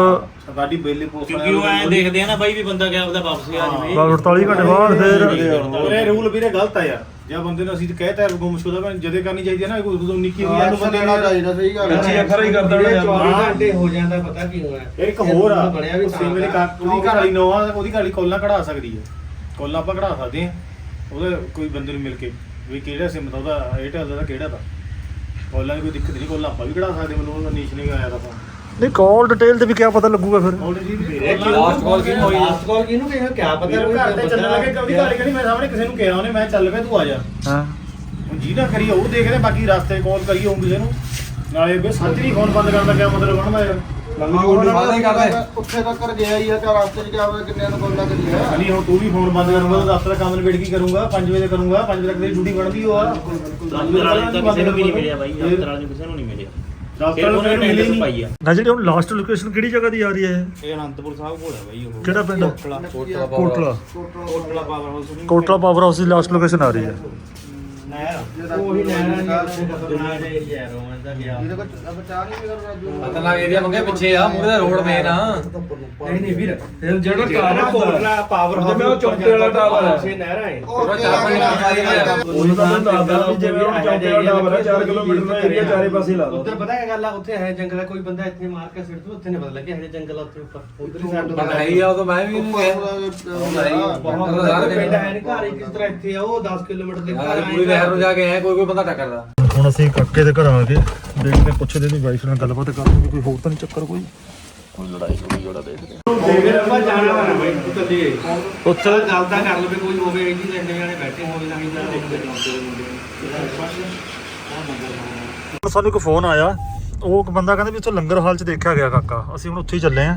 ਸਾਡੀ ਬੇਲੀ ਪੋਸਟ ਕਿਉਂਕਿ ਉਹ ਐ ਦੇਖਦੇ ਆ ਨਾ ਬਾਈ ਵੀ ਬੰਦਾ ਗਿਆ ਉਹਦਾ ਵਾਪਸ ਆ ਜਾਵੇ ਬਾਅਦ 48 ਘੰਟੇ ਬਾਅਦ ਫਿਰ ਉਹਰੇ ਰੂਲ ਵੀਰੇ ਗਲਤ ਆ ਯਾਰ। ਜੇ ਬੰਦੇ ਨੂੰ ਅਸੀਂ ਤਾਂ ਕਹਿਤਾ ਗੁੰਮਸ਼ੁਦਾ ਮੈਂ ਜਦੇ ਕਰਨੀ ਚਾਹੀਦੀ ਹੈ ਨਾ ਕੋਈ ਉਦੋਂ ਨਿੱਕੀ ਹੋਈ ਇਹਨੂੰ ਬੰਦੇ ਨਾਲ ਸਹੀ ਗੱਲ ਅੱਛੀ FRI ਕਰ ਦੇਣਾ ਯਾਰ। 24 ਘੰਟੇ ਹੋ ਜਾਂਦਾ ਪਤਾ ਕੀ ਹੋਇਆ? ਇਹ ਇੱਕ ਹੋਰ ਆ ਬਣਿਆ ਵੀ ਉਸੇ ਕਾ- ਉਹਦੀ ਘਰ ਵਾਲੀ ਨੋ ਆ ਉਹਦੀ ਘਰ ਵਾਲੀ ਕੋਲਾਂ ਕਢਾ ਸਕਦੀ ਹੈ ਕੋਲਾਂ ਆਪਾਂ ਕਢਾ ਸਕਦੇ ਆ। ਉਹਦੇ ਕੋਈ ਬੰਦੇ ਨੂੰ ਮਿਲ ਕੇ ਵੀ ਕਿਹੜਾ ਸਿਮ ਦਾ ਉਹਦਾ 에ਅਰਟੈਲ ਦਾ ਕਿਹੜਾ ਦਾ ਕੋਲਾਂ ਦੀ ਕੋਈ ਦਿੱਕਤ ਨਹੀਂ ਕੋਲਾਂ ਆਪਾਂ ਵੀ ਕਢਾ ਸਕਦੇ ਮੈਨੂੰ ਨੀਚ ਨਹੀਂ ਆਇਆ ਤਾਂ। ਫੋਨ ਨਹੀਂ ਕਾਲ ਡਿਟੇਲ ਤੇ ਵੀ ਕਿਆ ਪਤਾ ਲੱਗੂਗਾ ਫਿਰ। ਆਲਰੇਡੀ Last call ਕਿਹਨੂੰ ਹੋਈ? ਲਾਸਟ ਕਾਲ ਕਿਹਨੂੰ ਕਿਹਾ ਕਿਆ ਪਤਾ ਮੇਰੇ ਘਰ ਤੇ ਚੱਲਣ ਲੱਗੇ ਕਦੀ ਘਰ ਕਹਿੰਦੀ ਮੈਂ ਸਾਹਮਣੇ ਕਿਸੇ ਨੂੰ ਕਿਹਾ ਉਹਨੇ ਮੈਂ ਚੱਲ ਪਿਆ ਤੂੰ ਆ ਜਾ। ਹਾਂ। ਹੁਣ ਜਿਹਦਾ ਕਰੀ ਉਹ ਦੇਖਦੇ ਬਾਕੀ ਰਸਤੇ ਕਾਲ ਕਰੀ ਹੋਊ ਕਿਸੇ ਨੂੰ। ਨਾਲੇ ਬੇ ਸੱਚ ਨਹੀਂ ਫੋਨ ਬੰਦ ਕਰਨ ਦਾ ਕਿਆ ਮਤਲਬ ਬਣਦਾ ਯਾਰ ਵਾਦਾ ਹੀ ਕਰਦੇ ਉੱਥੇ ਤੱਕ ਗਿਆ ਹੀ ਆ ਤਾਂ ਰਸਤੇ 'ਚ ਕਿਆ ਪਤਾ ਕਿੰਨਿਆਂ ਨੂੰ ਕੋਲ ਲੱਗ ਜੀ ਆ ਨਹੀਂ ਹੁਣ ਤੂੰ ਵੀ ਫੋਨ ਬੰਦ ਕਰੂੰਗਾ ਤਾਂ ਦਫ਼ਤਰ ਦਾ ਕੰਮ ਨਿਬੇੜ ਕੀ ਕਰੂੰਗਾ 5 ਵਜੇ ਕਰੂੰਗਾ 5 ਵਜੇ ਤੱਕ ਤੇਰੀ ਡਿਊਟੀ ਬਣਦੀ ਹੋ ਆ। ਦਫ਼ਤਰ ਵਾਲੇ ਤਾਂ ਕਿਸੇ ਨੂੰ ਵੀ ਨਹੀਂ ਮਿਲਿਆ ਬਾਈ ਦਫ਼ਤਰ ਵਾਲੇ ਨੂੰ ਕਿਸੇ ਨੂੰ ਨਹੀਂ ਮਿਲਿਆ। ਦਫ਼ਤਰ ਫਿਰ ਉਹਨੇ ਨੂੰ ਮਿਲੀ ਅਟੈਂਡੈਂਸ ਨਹੀਂ ਪਾਈ ਆ। ਨਾ ਜਿਹੜੀ ਹੁਣ ਲਾਸਟ ਲੋਕੇਸ਼ਨ ਕਿਹੜੀ ਜਗ੍ਹਾ ਦੀ ਆ ਰਹੀ ਹੈ ਇਹ? ਇਹ ਅਨੰਦਪੁਰ ਸਾਹਿਬ ਕੋਲ ਹੈ ਬਾਈ ਉਹ। ਕਿਹੜਾ ਪਿੰਡ? ਕੋਟਲਾ। ਕੋਟਲਾ ਕੋਟਲਾ। ਪਾਵਰ ਹਾਊਸ ਨਹੀਂ ਕੋਟਲਾ ਪਾਵਰ ਹਾਊਸ ਦੀ ਲਾਸਟ ਲੋਕੇਸ਼ਨ ਆ ਰਹੀ ਹੈ। ਨਹਿਰ ਉਹੀ ਲੈਣਾ ਨਹੀਂ ਦੁਨੀਆ ਦੇ ਏਰੀਆ ਰੋਮਨ ਦਾ ਗਿਆ ਇਹਦੇ ਕੋਲ ਬਚਾ ਨਹੀਂ ਕਰ ਰਾਜੂ ਖਤਰਨਾਕ ਏਰੀਆ ਮੰਗੇ ਪਿੱਛੇ ਆ ਮੂਰੇ ਦਾ ਰੋਡ ਮੇਨ ਆ ਨਹੀਂ ਨਹੀਂ ਵੀਰ ਜਿਹੜਾ ਟਾਵਰ ਕੋਟਲਾ ਪਾਵਰ ਹਾਊਸ ਜਿਵੇਂ ਉਹ ਚੌਂਕੇ ਵਾਲਾ ਟਾਵਰ ਹੈ। ਸੇ ਨਹਿਰ ਹੈ ਥੋੜਾ ਚਾਰ ਪੰਜ ਮਿੰਟ ਦਾ ਉਹਨੂੰ ਤਾਂ ਮੈਂ ਦੱਸਦਾ ਵੀ ਜਿਵੇਂ ਉਹ ਚੌਂਕੇ ਵਾਲਾ ਟਾਵਰ ਹੈ 4 ਕਿਲੋਮੀਟਰ ਦਾ ਏਰੀਆ ਚਾਰੇ ਪਾਸੇ ਲਾ ਦੋ। ਉੱਧਰ ਪਤਾ ਕੀ ਗੱਲ ਆ ਉੱਥੇ ਹੈ ਜੰਗਲ ਆ ਕੋਈ ਬੰਦਾ ਇੱਥੇ ਮਾਰ ਕੇ ਸਿੱਟ ਦੂ ਉੱਥੇ ਨਹੀਂ ਪਤਾ ਲੱਗਿਆ ਹੈ ਜੰਗਲ ਆ ਉੱਥੇ ਉੱਪਰ। ਉਧਰ ਹੀ ਬੰਦਾ ਹੈ ਹੀ ਆ ਉਹ ਤਾਂ ਮੈਂ ਵੀ ਨਹੀਂ ਗਿਆ। ਬਹੁਤ ਸਾਰੇ ਪਿੰਡ ਹੈ ਨਹੀਂ ਘਰ ਕਿਸ ਤਰ੍ਹਾਂ ਇੱਥੇ ਆ ਉਹ 10 ਕਿਲੋਮੀਟਰ ਦੇ ਘਰ ਪੂਰੀ ਨੂੰ ਜਾ ਕੇ ਆਏ ਕੋਈ ਕੋਈ ਬੰਦਾ ਟੱਕਰਦਾ। ਹੁਣ ਅਸੀਂ ਕਾਕੇ ਦੇ ਘਰ ਆ ਗਏ। ਦੇਖਦੇ ਹਾਂ, ਪੁੱਛਦੇ ਦੀ ਵਾਈਫ ਨਾਲ ਗੱਲਬਾਤ ਕਰਦੇ ਹਾਂ, ਕੋਈ ਹੋਰ ਤਾਂ ਨਹੀਂ ਚੱਕਰ ਕੋਈ? ਕੋਈ ਲੜਾਈ ਕੋਈ ਜਿਹੜਾ ਦੇਖਦੇ ਹਾਂ। ਦੇਖ ਆਪਾਂ ਜਾਣਾ ਵਾ ਬਈ ਤੂੰ ਚੱਲੀਏ ਉੱਥੇ ਗੱਲ ਤਾਂ ਕਰ ਲਵੇ ਕੋਈ ਹੋਵੇ ਜੀ ਇੰਨੇ ਜਾਣੇ ਬੈਠੇ ਹੋਵੇ ਤਾਂ ਇੰਨਾ ਦੇਖਦੇ ਹੁਣ ਸਾਨੂੰ ਇੱਕ ਫੋਨ ਆਇਆ। ਉਹ ਇੱਕ ਬੰਦਾ ਕਹਿੰਦਾ ਵੀ ਉੱਥੇ ਲੰਗਰ ਹਾਲ 'ਚ ਦੇਖਿਆ ਗਿਆ ਕਾਕਾ। ਅਸੀਂ ਹੁਣ ਉੱਥੇ ਹੀ ਚੱਲੇ ਆਂ।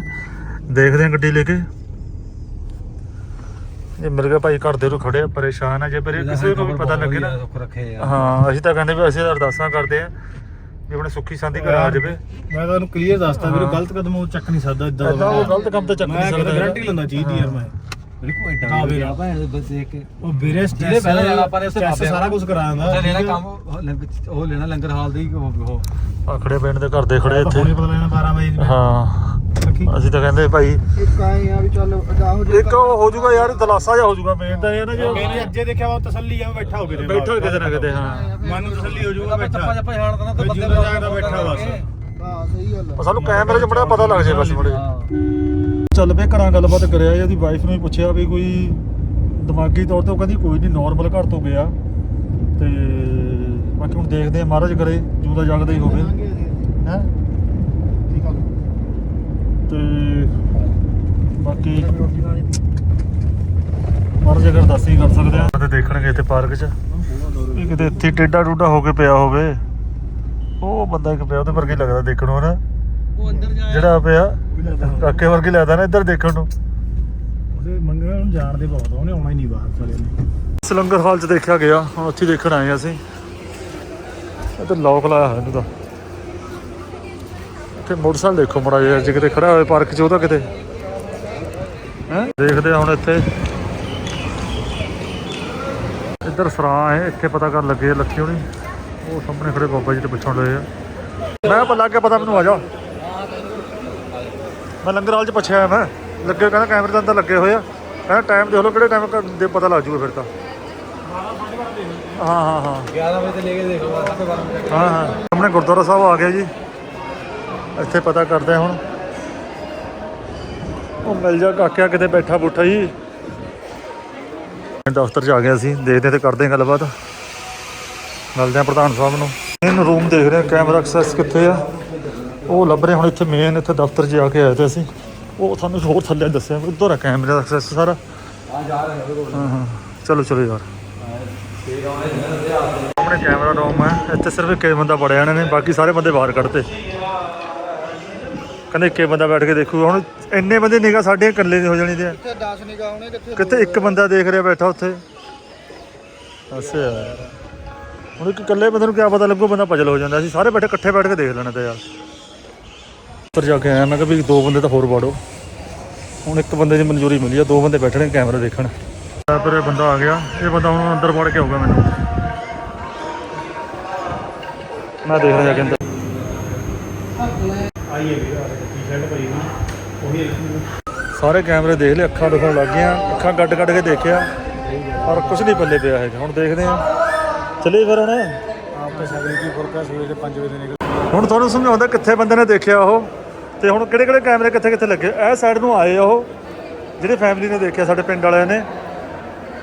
ਦੇਖਦੇ ਆਂ ਗੱਡੀ ਲੈ ਕੇ। ਇਹ ਮੇਰੇ ਕੇ ਭਾਈ ਘਰ ਦੇ ਨੂੰ ਖੜੇ ਆ, ਪਰੇਸ਼ਾਨ ਆ ਜੇ ਪਰ ਕਿਸੇ ਨੂੰ ਵੀ ਪਤਾ ਲੱਗੇ ਨਾ। ਸੁੱਖ ਰੱਖੇ ਆ। ਹਾਂ ਅਸੀਂ ਤਾਂ ਕਹਿੰਦੇ ਵੀ ਅਸੀਂ ਅਰਦਾਸਾਂ ਕਰਦੇ ਆਂ ਵੀ ਆਪਣੇ ਸੁੱਖੀ ਸ਼ਾਂਤੀ ਘਰ ਆ ਜਾਵੇ ਮੈਂ ਤੁਹਾਨੂੰ ਕਲੀਅਰ ਦੱਸਦਾ ਵੀਰੇ ਗਲਤ ਕਦਮ ਉਹ ਚੱਕ ਨਹੀਂ ਸਕਦਾ ਇਦਾਂ ਏਦਾਂ ਉਹ ਗਲਤ ਕੰਮ ਤਾਂ ਚੱਕ ਨਹੀਂ ਸਕਦਾ ਗਾਰੰਟੀ ਲੈਂਦਾ ਚੀਜ਼ ਦੀ ਯਾਰ ਮੈਂ। ਬਿਲਕੁਲ ਐਡਾ ਹਾਂ ਵੀਰ। ਭਾਵੇਂ ਬਸ ਦੇਖ ਕੇ ਉਹ ਵੀਰੇ ਜਿਹਦੇ ਪਹਿਲਾਂ ਜਾਣਾ ਆਪਾਂ ਨੇ ਉੱਥੇ ਸਾਰਾ ਕੁਝ ਕਰਾਉਂਦਾ ਉੱਥੇ ਲੈਣਾ ਕੰਮ ਉਹ ਲੈਣਾ ਲੰਗਰ ਹਾਲ ਦੀ ਉਹ ਆ ਖੜੇ ਪਿੰਡ ਦੇ ਘਰ ਦੇ ਖੜੇ ਇੱਥੇ। ਹੁਣੇ ਪਤਾ ਲੈਣਾ 12 ਵਜੇ। ਹਾਂ। ਸੱਖੀ ਅਸੀਂ ਤਾਂ ਕਹਿੰਦੇ ਭਾਈ ਇੱਕ ਆਏ ਆ ਵੀ ਚੱਲ ਅਗਾਹ ਹੋ ਇੱਕ ਉਹ ਹੋ ਜਾਊਗਾ ਯਾਰ ਦਲਾਸਾ ਜਿਹਾ ਹੋ ਜਾਊਗਾ ਮੇਨ ਤਾਂ ਇਹ ਨਾ ਜੇ ਮੈंने ਅੱਜੇ ਦੇਖਿਆ ਉਹ ਤਸੱਲੀ ਆ ਬੈਠਾ ਹੋ ਕੇ ਬੈਠੋ ਕਿਤੇ ਨਾ ਕਿਤੇ ਹਾਂ। ਮਨ ਨੂੰ ਤਸੱਲੀ ਹੋ ਜਾਊਗਾ ਬੈਠਾ। ਚੱਪਾ ਛਾੜਦਾ ਨਾ ਤਾਂ ਬੰਦੇ ਜਾਗਦਾ ਬੈਠਾ ਬਸ। ਹਾਂ ਸਹੀ ਗੱਲ ਸਾਨੂੰ ਕੈਮਰੇ 'ਚ ਬੜਾ ਪਤਾ ਲੱਗ ਜਾਏ ਬਸ ਬੜੇ ਹਾਂ। ਚੱਲ ਪਏ ਘਰਾਂ ਗੱਲਬਾਤ ਕਰਿਆ ਇਹਦੀ ਵਾਈਫ ਨੂੰ ਵੀ ਪੁੱਛਿਆ ਵੀ ਕੋਈ ਦਿਮਾਗੀ ਤੌਰ ਤੇ ਉਹ ਕਹਿੰਦੀ ਕੋਈ ਨਹੀਂ ਨਾਰਮਲ ਘਰ ਤੋਂ ਗਿਆ। ਤੇ ਬਾਕੀ ਹੁਣ ਦੇਖਦੇ ਆ ਮਹਾਰਾਜ ਕਰੇ ਜੂਦਾ ਜਾਗਦਾ ਹੀ ਹੋਵੇ। ਹੈ? ਤੇ ਬਾਕੀ ਮਹਾਰਾਜ ਅਗਰ ਦੱਸ ਹੀ ਕਰ ਸਕਦੇ ਆ। ਤੇ ਦੇਖਣਗੇ ਇੱਥੇ ਪਾਰਕ 'ਚ। ਵੀ ਕਿਤੇ ਇੱਥੇ ਟੇਡਾ ਟੂਡਾ ਹੋ ਕੇ ਪਿਆ ਹੋਵੇ। ਉਹ ਬੰਦਾ ਇੱਕ ਪਿਆ ਉਹਦੇ ਵਰਗਾ ਹੀ ਲੱਗਦਾ ਦੇਖਣ ਨੂੰ ਨਾ। ਉਹ ਅੰਦਰ ਜਾ ਜਿਹੜਾ ਪਿਆ ਕਾਕੇ ਵਰਗੀ ਲੱਗਦਾ ਨਾ ਇੱਧਰ ਦੇਖਣ ਨੂੰ। ਉਹਦੇ ਮੰਗਣਾ ਨੂੰ ਜਾਣਦੇ ਬਹੁਤ ਉਹਨੇ ਆਉਣਾ ਹੀ ਨਹੀਂ ਬਾਹਰ ਸਾਲੇ ਨੇ। ਇਸ ਲੰਗਰ ਹਾਲ 'ਚ ਦੇਖਿਆ ਗਿਆ ਹੁਣ ਉੱਥੇ ਹੀ ਦੇਖਣ ਆਏ ਹਾਂ ਅਸੀਂ। ਇੱਥੇ ਲੋਕ ਲਾਇਆ ਹੋਇਆ ਇਹਨੂੰ ਤਾਂ। ਇੱਥੇ ਮੋਟਰਸਾਈਕਲ ਦੇਖੋ ਮੜਾ ਜਿਹਾ ਜੇ ਕਿਤੇ ਖੜਾ ਹੋਵੇ ਪਾਰਕ 'ਚ ਉਹਦਾ ਕਿਤੇ। ਹੈ? ਦੇਖਦੇ ਹੁਣ ਇੱਥੇ। ਇੱਧਰ ਸਰਾਂ ਹੈ ਇੱਥੇ ਪਤਾ ਕਰਨ ਲੱਗੇ ਲੱਖੀ ਹੋਣੀ। ਉਹ ਸਾਹਮਣੇ ਖੜੇ ਬਾਬਾ ਜੀ ਤੇ ਪੁੱਛਣ ਲਏ ਆ। ਮੈਂ ਪਤਾ ਲੱਗ ਗਿਆ ਪਤਾ ਮੈਨੂੰ ਆ ਜਾ। ਮੈਂ ਲੰਗਰ ਹਾਲ 'ਚ ਪੁੱਛਿਆ ਮੈਂ ਲੱਗੇ ਕਹਿੰਦਾ ਕੈਮਰੇ ਦੇ ਅੰਦਰ ਲੱਗੇ ਹੋਏ ਆ। ਕਹਿੰਦਾ ਟਾਈਮ ਦੇਖ ਲਓ ਕਿਹੜੇ ਟਾਈਮ ਦੇ ਪਤਾ ਲੱਗ ਜੂਗਾ ਫਿਰ ਤਾਂ। ਹਾਂ ਹਾਂ ਹਾਂ। 11 ਵਜੇ ਤੋਂ ਲੈ ਕੇ ਦੇਖੋ ਸਾਢੇ 12 ਵਜੇ ਹਾਂ ਹਾਂ। ਸਾਹਮਣੇ ਗੁਰਦੁਆਰਾ ਸਾਹਿਬ ਆ ਗਿਆ ਜੀ। ਇੱਥੇ ਪਤਾ ਕਰਦੇ ਹੁਣ। ਉਹ ਮਿਲ ਜਾ ਕਾਕਿਆ, ਕਿਤੇ ਬੈਠਾ ਬੁੱਠਾ ਜੀ ਦਫ਼ਤਰ 'ਚ ਆ ਗਿਆ ਸੀ, ਦੇਖਦੇ ਤੇ ਕਰਦੇ ਗੱਲਬਾਤ। ਮਿਲਦੇ ਹਾਂ ਪ੍ਰਧਾਨ ਸਾਹਿਬ ਨੂੰ। ਮੇਨ ਰੂਮ ਦੇਖ ਰਹੇ ਹਾਂ ਕੈਮਰਾ ਐਕਸੈਸ ਕਿੱਥੇ ਆ। ਉਹ ਲੱਭ ਰਹੇ ਹੁਣ ਇੱਥੇ ਮੇਨ ਇੱਥੇ ਦਫ਼ਤਰ 'ਚ ਆ ਕੇ ਆਏ ਤੇ ਅਸੀਂ। ਉਹ ਸਾਨੂੰ ਹੋਰ ਥੱਲੇ ਦੱਸਿਆ, ਉੱਧਰ ਆ ਕੈਮਰਾ ਐਕਸੈਸ ਸਾਰਾ। ਆ ਜਾ ਰਹੇ ਹਾਂ ਹਾਂ। ਚਲੋ ਚਲੋ ਯਾਰ। ਸਾਹਮਣੇ ਕੈਮਰਾ ਰੂਮ ਹੈ ਇੱਥੇ ਸਿਰਫ ਇੱਕ ਬੰਦਾ ਬੜਿਆ ਇਹਨਾਂ ਨੇ, ਬਾਕੀ ਸਾਰੇ ਬੰਦੇ ਬਾਹਰ ਕੱਢਤੇ। ਕਹਿੰਦੇ ਇੱਕੇ ਬੰਦਾ ਬੈਠ ਕੇ ਦੇਖੂਗਾ। ਹੁਣ ਇੰਨੇ ਬੰਦੇ ਨਿਗਾ ਸਾਡੇ ਇਕੱਲੇ ਦੀ ਹੋ ਜਾਣੀ ਤੇ। ਕਿੱਥੇ 10 ਨਿਗਾਹ ਉਹਨੇ ਕਿੱਥੇ ਕਿਤੇ ਇੱਕ ਬੰਦਾ ਦੇਖ ਰਿਹਾ ਬੈਠਾ ਉੱਥੇ। ਅੱਛਾ ਹੁਣ ਇੱਕ ਇਕੱਲੇ ਬੰਦੇ ਨੂੰ ਕੀ ਪਤਾ ਲੱਗੂ ਬੰਦਾ ਪਜਲ ਹੋ ਜਾਂਦਾ। ਸੀ ਸਾਰੇ ਬੈਠੇ ਇਕੱਠੇ ਬੈਠ ਕੇ ਦੇਖ ਲੈਣਾ ਤੇ ਯਾਰ। ਉੱਪਰ ਜਾ ਕੇ ਆਇਆ ਮੈਂ ਕਿਹਾ ਵੀ ਦੋ ਬੰਦੇ ਤਾਂ ਹੋਰ ਬਾੜੋ ਹੁਣ ਇੱਕ ਬੰਦੇ ਦੀ ਮਨਜ਼ੂਰੀ ਮਿਲੀ ਆ ਦੋ ਬੰਦੇ ਬੈਠਣੇ ਕੈਮਰਾ ਦੇਖਣ। ਫਿਰ ਇਹ ਬੰਦਾ ਆ ਗਿਆ। ਇਹ ਬੰਦਾ ਹੁਣ ਅੰਦਰ ਵੜ ਕੇ ਆਊਗਾ ਮੈਨੂੰ। ਮੈਂ ਦੇਖ ਰਿਹਾ ਜਾ ਕੇ ਅੰਦਰ। ਆਈਏ ਵੀ ਆ ਟੀ-ਸ਼ਰਟ ਪਈ ਹੋਈ ਉਹੀ ਸਾਰੇ ਕੈਮਰੇ ਦੇਖ ਲਏ, ਅੱਖਾਂ ਦਿਖਾਉਣ ਲੱਗ ਗਈਆਂ, ਅੱਖਾਂ ਗੱਡ ਗੱਡ ਕੇ ਦੇਖਿਆ, ਪਰ ਕੁਝ ਨਹੀਂ ਪੱਲੇ ਪਿਆ ਹੈਗਾ। ਹੁਣ ਦੇਖਦੇ ਹਾਂ। ਚਲੇ ਫਿਰ ਹੁਣ। ਆਪਕੇ ਸਗਲੇ ਕੀ ਫੁਰਕਾ ਸਵੇਰੇ 5 ਵਜੇ ਨਿਕਲ ਹੁਣ ਤੁਹਾਨੂੰ ਸਮਝਾਉਂਦਾ ਕਿੱਥੇ ਬੰਦੇ ਨੇ ਦੇਖਿਆ ਉਹ, ਤੇ ਹੁਣ ਕਿਹੜੇ ਕਿਹੜੇ ਕੈਮਰੇ ਕਿੱਥੇ ਕਿੱਥੇ ਲੱਗੇ? ਇਹ ਸਾਈਡ ਨੂੰ ਆਏ ਆ ਉਹ, ਜਿਹੜੇ ਫੈਮਿਲੀ ਨੇ ਦੇਖਿਆ, ਸਾਡੇ ਪਿੰਡ ਵਾਲਿਆਂ ਨੇ।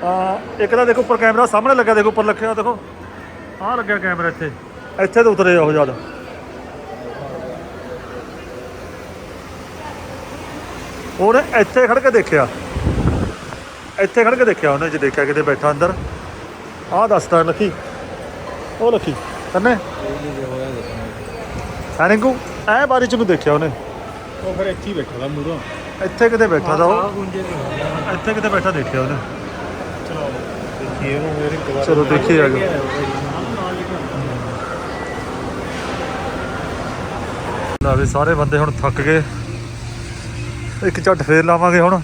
ਆ ਇੱਕ ਤਾਂ ਦੇਖੋ, ਉੱਪਰ ਕੈਮਰਾ ਸਾਹਮਣੇ ਲੱਗਾ ਦੇਖੋ, ਉੱਪਰ ਲੱਗਿਆ ਦੇਖੋ। ਆਹ ਲੱਗਿਆ ਕੈਮਰਾ ਇੱਥੇ। ਇੱਥੇ ਤੋਂ ਉਤਰੇ ਆ ਉਹ ਜਦ ਉਹਨੇ ਇੱਥੇ ਖੜ ਕੇ ਦੇਖਿਆ। ਇੱਥੇ ਖੜ ਕੇ ਦੇਖਿਆ ਉਹਨੇ ਜੇ ਦੇਖਿਆ ਕਿਤੇ ਬੈਠਾ ਅੰਦਰ। ਆਹ ਦੱਸਦਾ ਲੱਖੀ। ਉਹ ਲੱਖੀ। ਕੰਨੇ? ਐਨਕੂ ਐ ਬਾਰੀ ਚ ਨੂੰ ਦੇਖਿਆ ਉਹਨੇ। ਉਹ ਫਿਰ ਇੱਥੇ ਹੀ ਬੈਠਾ ਦਾ ਮੂਰੋਂ ਇੱਥੇ ਕਿਤੇ ਬੈਠਾ ਦਾ ਉਹ। ਇੱਥੇ ਕਿਤੇ ਬੈਠਾ ਦੇਖਿਆ ਉਹਨੇ। ਦੇਖੀਏ ਉਹਨੂੰ ਮੇਰੇ ਵਾਰ। ਚਲੋ ਦੇਖੀਏ ਆ ਗਿਆ ਲਾ ਵੀ ਸਾਰੇ ਬੰਦੇ ਹੁਣ ਥੱਕ ਗਏ। ਇੱਕ ਝੱਟ ਫੇਰ ਲਾਵਾਂਗੇ ਹੁਣ।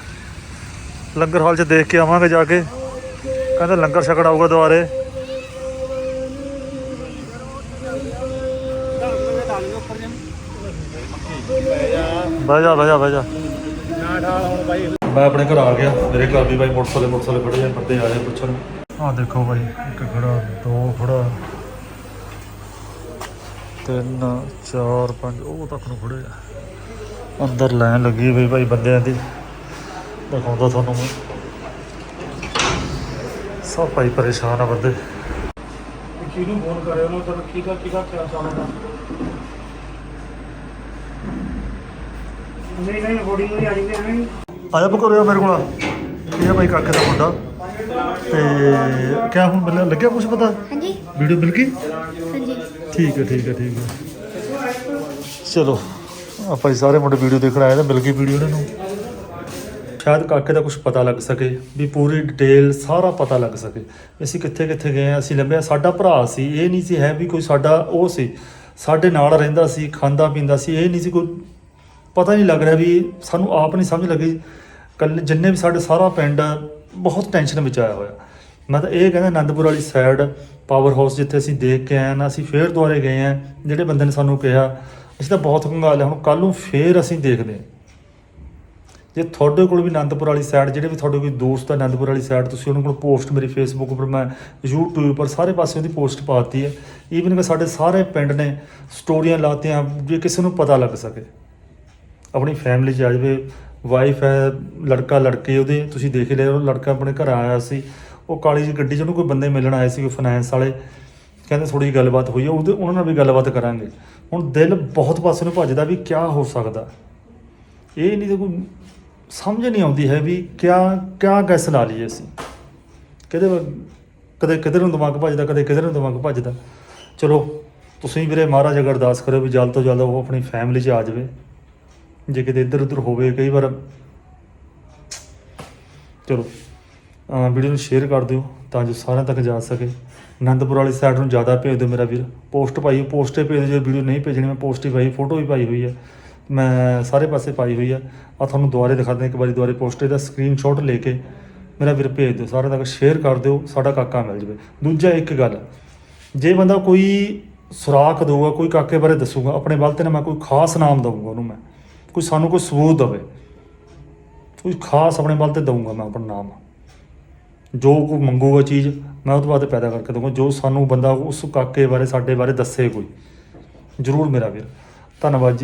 ਲੰਗਰ ਹਾਲ 'ਚ ਦੇਖ ਕੇ ਆਵਾਂਗੇ ਜਾ ਕੇ। ਕਹਿੰਦੇ ਲੰਗਰ ਛਕਣ ਆਊਗਾ ਦੁਆਰੇ ਬਹਿ ਜਾ ਬਹਿ ਜਾ ਬਹਿ ਜਾ। ਮੈਂ ਆਪਣੇ ਘਰ ਆ ਗਿਆ। ਮੇਰੇ ਘਰ ਵੀ ਬਾਈ ਮੋਟਰਸਾਈਕਲ ਮੋਟਰਸਾਈਕਲ ਖੜੇ ਆ ਬੰਦੇ ਆਏ ਆ ਪੁੱਛਣ। ਆਹ ਦੇਖੋ ਬਾਈ, ਇੱਕ ਖੜਾ, ਦੋ ਖੜਾ। ਤਿੰਨ, ਚਾਰ, ਪੰਜ, ਉਹ ਤੱਕ ਨੂੰ ਖੜੇ ਆ। ਅੰਦਰ ਲਾਈਨ ਲੱਗੀ ਹੋਈ ਬਾਈ ਬੰਦਿਆਂ ਦੀ। ਦਿਖਾਉਂਦਾ ਤੁਹਾਨੂੰ ਮੈਂ। ਸਭ ਭਾਈ ਪਰੇਸ਼ਾਨ ਆ ਬੰਦੇ। ਕਿਹਨੂੰ ਫੋਨ ਕਰਿਆ ਉਹਨੂੰ ਤਾਂ ਕਿਹਦਾ ਕਿਹਦਾ ਕਿਆ ਚਾਹੁੰਦਾ ਨਹੀਂ ਨਹੀਂ ਬੋਡੀ ਨੂੰ ਆ ਜਾਂਦੇ ਨਹੀਂ। ਆਇਆ ਬਕੋਰਿਆ ਮੇਰੇ ਕੋਲ। ਇਹ ਆ ਬਾਈ ਕਾਕੇ ਦਾ ਮੁੰਡਾ। ਤੇ ਕਿਆ ਹੁਣ ਮੈਨੂੰ ਲੱਗਿਆ ਕੁਝ ਪਤਾ? ਹਾਂਜੀ। ਵੀਡੀਓ ਮਿਲ ਗਈ? ਹਾਂਜੀ। ਠੀਕ ਹੈ ਠੀਕ ਹੈ ਠੀਕ ਹੈ। ਚਲੋ। ਆਪਾਂ ਜੀ ਸਾਰੇ ਮੁੰਡੇ ਵੀਡੀਓ ਦੇਖਣ ਆਏ ਤਾਂ ਮਿਲ ਗਈ ਵੀਡੀਓ ਇਹਨਾਂ ਨੂੰ। ਸ਼ਾਇਦ ਕਾਕੇ ਦਾ ਕੁਝ ਪਤਾ ਲੱਗ ਸਕੇ ਵੀ ਪੂਰੀ ਡਿਟੇਲ ਸਾਰਾ ਪਤਾ ਲੱਗ ਸਕੇ। ਅਸੀਂ ਕਿੱਥੇ ਕਿੱਥੇ ਗਏ ਹਾਂ, ਅਸੀਂ ਲੱਭਿਆ ਸਾਡਾ ਭਰਾ ਸੀ ਇਹ ਨਹੀਂ ਸੀ ਹੈ ਵੀ ਕੋਈ ਸਾਡਾ ਉਹ ਸੀ। ਸਾਡੇ ਨਾਲ ਰਹਿੰਦਾ ਸੀ ਖਾਂਦਾ ਪੀਂਦਾ ਸੀ ਇਹ ਨਹੀਂ ਸੀ ਕੋਈ ਪਤਾ ਨਹੀਂ ਲੱਗ ਰਿਹਾ ਵੀ ਸਾਨੂੰ ਆਪ ਨਹੀਂ ਸਮਝ ਲੱਗੀ। ਕੱਲ ਜਿੰਨੇ ਵੀ ਸਾਡੇ ਸਾਰਾ ਪਿੰਡ ਬਹੁਤ ਟੈਨਸ਼ਨ ਵਿੱਚ ਆਇਆ ਹੋਇਆ। ਮੈਂ ਤਾਂ ਇਹ ਕਹਿੰਦਾ ਆਨੰਦਪੁਰ ਵਾਲੀ ਸਾਈਡ ਪਾਵਰ ਹਾਊਸ ਜਿੱਥੇ ਅਸੀਂ ਦੇਖ ਕੇ ਆਏ ਨਾ ਅਸੀਂ ਫੇਰ ਦੁਆਰੇ ਗਏ ਆ ਜਿਹੜੇ ਬੰਦੇ ਨੇ ਸਾਨੂੰ ਕਿਹਾ ਅਸੀਂ ਤਾਂ ਬਹੁਤ ਕੰਗਾਲ ਹੁਣ ਕੱਲ ਨੂੰ ਫੇਰ ਅਸੀਂ ਦੇਖਦੇ ਹਾਂ। ਜੇ ਤੁਹਾਡੇ ਕੋਲ ਵੀ ਆਨੰਦਪੁਰ ਵਾਲੀ ਸਾਈਡ ਜਿਹੜੇ ਵੀ ਤੁਹਾਡੇ ਕੋਈ ਦੋਸਤ ਆ ਆਨੰਦਪੁਰ ਵਾਲੀ ਸਾਈਡ ਤੁਸੀਂ ਉਹਨਾਂ ਕੋਲ ਪੋਸਟ ਮੇਰੀ ਫੇਸਬੁੱਕ ਉੱਪਰ ਮੈਂ YouTube ਉੱਪਰ ਸਾਰੇ ਪਾਸੇ ਉਹਦੀ ਪੋਸਟ ਪਾਤੀ ਹੈ। ਈਵਨ ਕਿ ਸਾਡੇ ਸਾਰੇ ਪਿੰਡ ਨੇ ਸਟੋਰੀਆਂ ਲਾਤੀਆਂ ਜੇ ਕਿਸੇ ਨੂੰ ਪਤਾ ਲੱਗ ਸਕੇ। ਆਪਣੀ ਫੈਮਿਲੀ 'ਚ ਆ ਜਾਵੇ ਵਾਈਫ ਹੈ, ਲੜਕਾ, ਲੜਕੇ ਉਹਦੇ, ਤੁਸੀਂ ਦੇਖ ਹੀ ਲਿਆ, ਉਹ ਲੜਕਾ ਆਪਣੇ ਘਰ ਆਇਆ ਸੀ। ਉਹ ਕਾਲੀ ਜਿਹੀ ਗੱਡੀ 'ਚ ਉਹਨੂੰ ਕੋਈ ਬੰਦੇ ਮਿਲਣ ਆਏ ਸੀ, ਕੋਈ ਫਾਈਨੈਂਸ ਵਾਲੇ। ਕਹਿੰਦੇ ਥੋੜੀ ਜਿਹੀ ਗੱਲਬਾਤ ਹੋਈ ਆ, ਉਹਦੇ ਉਹਨਾਂ ਨਾਲ ਵੀ ਗੱਲਬਾਤ ਕਰਾਂਗੇ। ਹੁਣ ਦਿਲ ਬਹੁਤ ਪਾਸੇ ਨੂੰ ਭੱਜਦਾ ਵੀ ਕਿਆ ਹੋ ਸਕਦਾ। ਇਹ ਨਹੀਂ ਤਾਂ ਕੋਈ ਸਮਝ ਨਹੀਂ ਆਉਂਦੀ ਹੈ ਵੀ ਕਿਆ ਕਿਆ ਗੈਸ ਲਾ ਲਈਏ ਅਸੀਂ। ਕਿਹਦੇ ਵੱਲ- ਕਦੇ ਕਿਧਰ ਨੂੰ ਦਿਮਾਗ ਭੱਜਦਾ, ਕਦੇ ਕਿਧਰ ਨੂੰ ਦਿਮਾਗ ਭੱਜਦਾ। ਚਲੋ, ਤੁਸੀਂ ਵੀਰੇ ਮਹਾਰਾਜ ਅਗਰ ਅਰਦਾਸ ਕਰੋ ਵੀ ਜਲਦ ਤੋਂ ਜਲਦ ਉਹ ਆਪਣੀ ਫੈਮਿਲੀ 'ਚ ਆ ਜਾਵੇ। ਜੇ ਕਿਤੇ ਇੱਧਰ ਉੱਧਰ ਹੋਵੇ, ਕਈ ਵਾਰ ਚਲੋ ਵੀਡੀਓ ਨੂੰ ਸ਼ੇਅਰ ਕਰ ਦਿਓ ਤਾਂ ਜੋ ਸਾਰਿਆਂ ਤੱਕ ਜਾ ਸਕੇ। ਆਨੰਦਪੁਰ ਵਾਲੀ ਸਾਈਡ ਨੂੰ ਜ਼ਿਆਦਾ ਭੇਜ ਦਿਓ ਮੇਰਾ ਵੀਰ। ਪੋਸਟ ਪਾਈ ਪੋਸਟੇ ਭੇਜ ਦਿਓ ਜੇ ਵੀਡੀਓ ਨਹੀਂ ਭੇਜਣੀ, ਮੈਂ ਪੋਸਟ ਹੀ ਪਾਈ ਫੋਟੋ ਵੀ ਪਾਈ ਹੋਈ ਹੈ ਮੈਂ ਸਾਰੇ ਪਾਸੇ ਪਾਈ ਹੋਈ ਆ। ਆ ਤੁਹਾਨੂੰ ਦੁਬਾਰੇ ਦਿਖਾ ਦਿਆਂ ਇੱਕ ਵਾਰੀ ਦੁਬਾਰੇ ਪੋਸਟ ਦਾ ਸਕਰੀਨਸ਼ਾਟ ਲੈ ਕੇ ਮੇਰਾ ਵੀਰ ਭੇਜ ਦਿਓ। ਸਾਰਿਆਂ ਤੱਕ ਸ਼ੇਅਰ ਕਰ ਦਿਓ, ਸਾਡਾ ਕਾਕਾ ਮਿਲ ਜਵੇ। ਦੂਜਾ ਇੱਕ ਗੱਲ, ਜੇ ਬੰਦਾ ਕੋਈ ਸੁਰਾਖ ਦਊਗਾ, ਕੋਈ ਕਾਕੇ ਬਾਰੇ ਦੱਸੂਗਾ, ਆਪਣੇ ਵੱਲ ਤੇ ਨਾ ਮੈਂ ਕੋਈ ਖਾਸ ਨਾਮ ਦਊਗਾ ਉਹਨੂੰ ਮੈਂ, ਕੋਈ ਸਾਨੂੰ ਕੋਈ ਸਬੂਤ ਦਵੇ, ਕੋਈ ਖਾਸ ਆਪਣੇ ਵੱਲ ਤੇ ਦਊਂਗਾ ਮੈਂ ਆਪਣਾ ਨਾਮ। ਜੋ ਕੋਈ ਮੰਗੂਗਾ ਚੀਜ਼ ਮੈਂ ਉਹ ਤੋਂ ਬਾਅਦ ਪੈਦਾ ਕਰਕੇ ਦਊਂਗਾ, ਜੋ ਸਾਨੂੰ ਬੰਦਾ ਉਸ ਕਾਕੇ ਬਾਰੇ, ਸਾਡੇ ਬਾਰੇ ਦੱਸੇ ਕੋਈ, ਜ਼ਰੂਰ ਮੇਰਾ ਵੀਰ। ਧੰਨਵਾਦ ਜੀ।